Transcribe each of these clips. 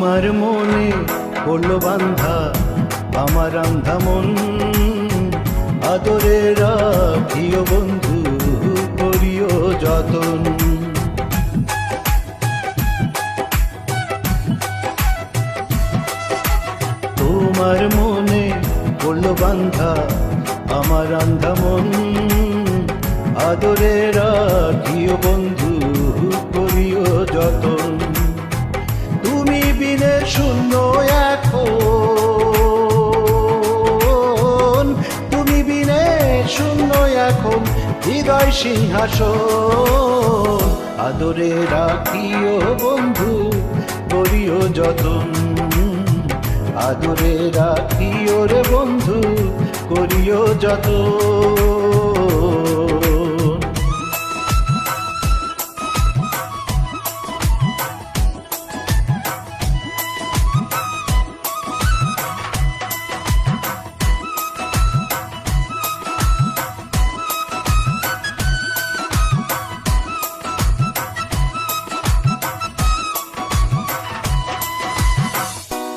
তোমার মনে পড়ল বান্ধা আমার আন্ধা মন। আদরে রাখিও বন্ধু, করিও যতন। তোমার মনে পড়ল বান্ধা আমার আন্ধা মন। আদরে রাখিও বন্ধু, করিও যতন। শূন্য এখন। তুমি বিনে শূন্য এখন, হৃদয় সিংহাসন। আদরে রাখিও বন্ধু, করিও যতন। আদরে রাখিও রে বন্ধু, করিও যতন।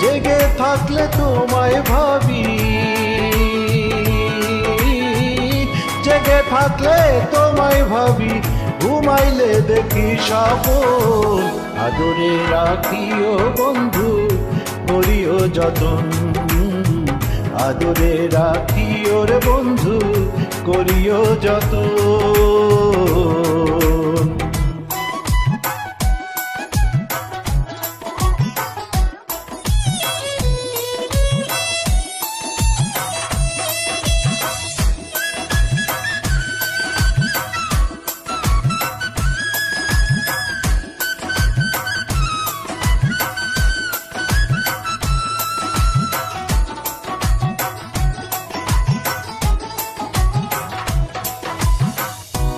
জেগে থাকলে তোমায় ভাবি। জেগে থাকলে তোমায় ভাবি, ঘুমাইলে দেখি সাপন আদরে রাখিও বন্ধু, করিও যতন। আদরে রাখিও রে বন্ধু, করিও যতন।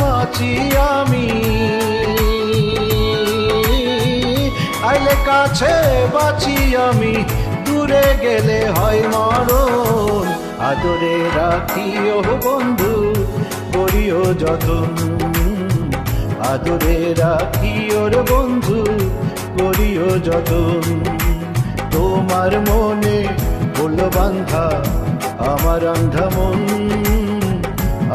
বাঁচি আমি। আইলে কাছে বাঁচি আমি। দূরে গেলে হয় মরণ। আদরে রাখিও বন্ধু, করিও যতন। আদরে রাখিও রে বন্ধু, করিও যতন। তোমার মনে বলল বান্ধা আমার আন্ধা মন।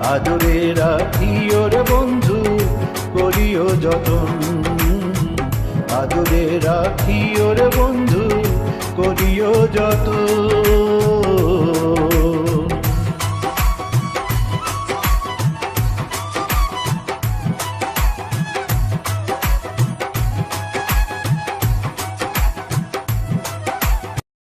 আদরে রাখিও রে বন্ধু করিও যতন। আদরে রাখিও রে বন্ধু করিও যতন।